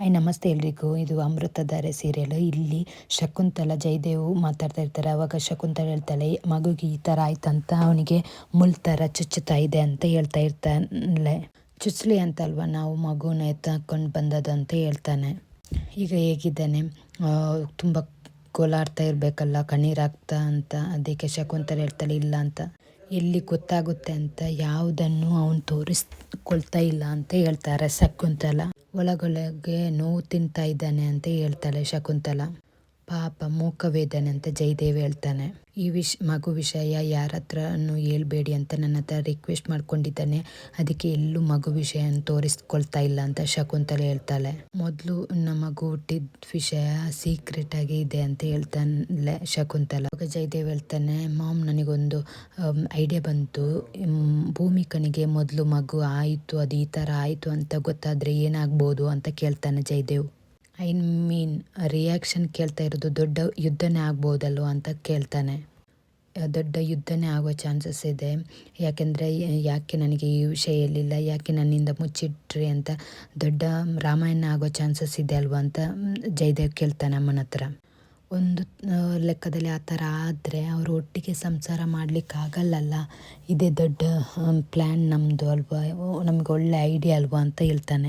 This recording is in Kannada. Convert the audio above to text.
ಹಾಯ್ ನಮಸ್ತೆ ಎಲ್ರಿಗೂ. ಇದು ಅಮೃತಧಾರೆ ಸೀರಿಯಲ್. ಇಲ್ಲಿ ಶಕುಂತಲ ಜಯದೇವು ಮಾತಾಡ್ತಾ ಇರ್ತಾರೆ. ಅವಾಗ ಶಕುಂತಲ ಹೇಳ್ತಾಳೆ, ಮಗುಗೆ ಈ ಥರ ಆಯ್ತಂತ, ಅವನಿಗೆ ಮುಲ್ ಥರ ಚುಚ್ಚುತ್ತಾ ಇದೆ ಅಂತ ಹೇಳ್ತಾ ಇರ್ತಾನೆ ಚುಚ್ಚಲಿ ಅಂತಲ್ವ, ನಾವು ಮಗುನ ಎತ್ತಾಕೊಂಡು ಬಂದದ್ದು ಅಂತ ಹೇಳ್ತಾನೆ. ಈಗ ಹೇಗಿದ್ದಾನೆ? ತುಂಬ ಕೋಲಾಡ್ತಾ ಇರಬೇಕಲ್ಲ ಕಣ್ಣೀರಾಗ್ತಾ ಅಂತ. ಅದಕ್ಕೆ ಶಕುಂತಲ ಹೇಳ್ತಾಳೆ, ಇಲ್ಲ ಅಂತ. ಎಲ್ಲಿ ಗೊತ್ತಾಗುತ್ತೆ ಅಂತ ಯಾವುದನ್ನು ಅವನು ತೋರಿಸ್ಕೊಳ್ತಾ ಇಲ್ಲ ಅಂತ ಹೇಳ್ತಾರೆ ಶಕುಂತಲ. ಒಳಗೊಳಗೆ ನೋವು ತಿಂತಾ ಇದ್ದಾನೆ ಅಂತ ಹೇಳ್ತಾಳೆ ಶಕುಂತಲ. ಪಾಪ ಮೂಕವೇದನೆ ಅಂತ ಜಯದೇವ್ ಹೇಳ್ತಾನೆ. ಈ ವಿಷ್, ಮಗು ವಿಷಯ ಯಾರ ಹತ್ರನೂ ಹೇಳ್ಬೇಡಿ ಅಂತ ನನ್ನ ಹತ್ರ ರಿಕ್ವೆಸ್ಟ್ ಮಾಡ್ಕೊಂಡಿದ್ದಾನೆ. ಅದಕ್ಕೆ ಎಲ್ಲೂ ಮಗು ವಿಷಯ ತೋರಿಸ್ಕೊಳ್ತಾ ಇಲ್ಲ ಅಂತ ಶಕುಂತಲೆ ಹೇಳ್ತಾಳೆ. ಮೊದಲು ನಮ್ಮ ಮಗು ಹುಟ್ಟಿದ ವಿಷಯ ಸೀಕ್ರೆಟ್ ಆಗಿ ಇದೆ ಅಂತ ಹೇಳ್ತಾನೆ ಶಕುಂತಲ. ಆಗ ಜಯದೇವ್ ಹೇಳ್ತಾನೆ, ಮಾಮ್, ನನಗೊಂದು ಐಡಿಯಾ ಬಂತು. ಭೂಮಿಕನಿಗೆ ಮೊದಲು ಮಗು ಆಯಿತು, ಅದು ಈ ಥರ ಆಯಿತು ಅಂತ ಗೊತ್ತಾದರೆ ಏನಾಗ್ಬೋದು? ಅಂತ ಕೇಳ್ತಾನೆ ಜಯದೇವ್. ಐ ಮೀನ್ ರಿಯಾಕ್ಷನ್ ಕೇಳ್ತಾ ಇರೋದು, ದೊಡ್ಡ ಯುದ್ಧನೇ ಆಗ್ಬೋದಲ್ವ ಅಂತ ಕೇಳ್ತಾನೆ. ದೊಡ್ಡ ಯುದ್ಧನೇ ಆಗೋ ಚಾನ್ಸಸ್ ಇದೆ. ಯಾಕೆಂದರೆ, ಯಾಕೆ ನನಗೆ ಈ ವಿಷಯ ಹೇಳಿಲ್ಲ, ಯಾಕೆ ನನ್ನಿಂದ ಮುಚ್ಚಿಟ್ರಿ ಅಂತ ದೊಡ್ಡ ರಾಮಾಯಣ ಆಗೋ ಚಾನ್ಸಸ್ ಇದೆ ಅಲ್ವಾ ಅಂತ ಜಯದೇವ್ ಕೇಳ್ತಾನೆ ಅಮ್ಮನ ಹತ್ರ. ಒಂದು ಲೆಕ್ಕದಲ್ಲಿ ಆ ಥರ ಆದರೆ ಅವರು ಒಟ್ಟಿಗೆ ಸಂಸಾರ ಮಾಡಲಿಕ್ಕಾಗಲ್ಲಲ್ಲ ಇದೇ ದೊಡ್ಡ ಪ್ಲ್ಯಾನ್ ನಮ್ಮದು ಅಲ್ವಾ? ನಮ್ಗೆ ಒಳ್ಳೆ ಐಡಿಯಾ ಅಲ್ವಾ ಅಂತ ಹೇಳ್ತಾನೆ.